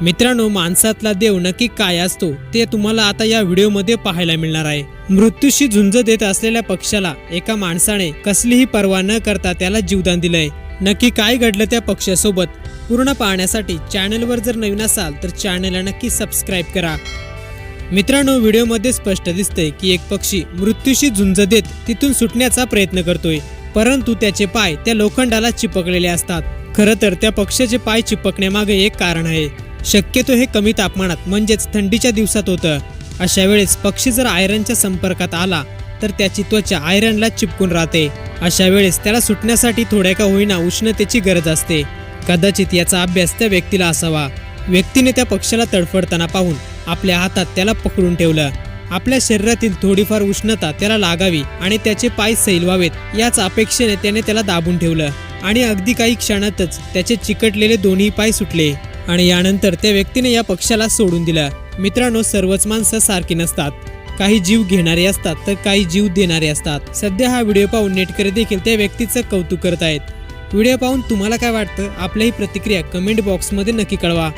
मित्रांनो माणसातला देव नक्की काय असतो ते तुम्हाला आता या व्हिडिओमध्ये पाहायला मिळणार आहे. मृत्यूशी झुंज देत असलेल्या पक्षाला एका माणसाने कसलीही पर्वा न करता त्याला जीवदान दिलंय. नक्की काय घडलं त्या पक्षासोबत? पूर्ण पाहण्यासाठी चॅनलवर जर नवीन असाल तर चॅनलला नक्की सबस्क्राईब करा. मित्रांनो व्हिडिओमध्ये स्पष्ट दिसतंय की एक पक्षी मृत्यूशी झुंज देत तिथून सुटण्याचा प्रयत्न करतोय. परंतु त्याचे पाय त्या लोखंडाला चिपकलेले असतात. खरं तर त्या पक्ष्याचे पाय चिपकण्यामागे एक कारण आहे. शक्यतो हे कमी तापमानात म्हणजेच थंडीच्या दिवसात होतं. अशा वेळेस पक्षी जर आयरनच्या संपर्कात आला तर त्याची त्वचा आयरनला चिपकून राहते. अशा वेळेस त्याला सुटण्यासाठी थोड्या का होईना उष्णतेची गरज असते. कदाचित याचा अभ्यास त्या व्यक्तीला असावा. व्यक्तीने त्या पक्षाला तडफडताना पाहून आपल्या हातात त्याला पकडून ठेवलं. आपल्या शरीरातील थोडीफार उष्णता त्याला लागावी आणि त्याचे पाय सैल व्हावेत याच अपेक्षेने त्याने त्याला दाबून ठेवलं. आणि अगदी काही क्षणातच त्याचे चिकटलेले दोन्ही पाय सुटले. आणि यानंतर त्या व्यक्तीने या पक्षाला सोडून दिलं. मित्रांनो सर्वच माणसं सारखी नसतात. काही जीव घेणारे असतात तर काही जीव देणारे असतात. सध्या हा व्हिडिओ पाहून नेटकरी देखील त्या व्यक्तीचं कौतुक करत आहेत. व्हिडिओ पाहून तुम्हाला काय वाटतं? आपल्याही प्रतिक्रिया कमेंट बॉक्समध्ये नक्की कळवा.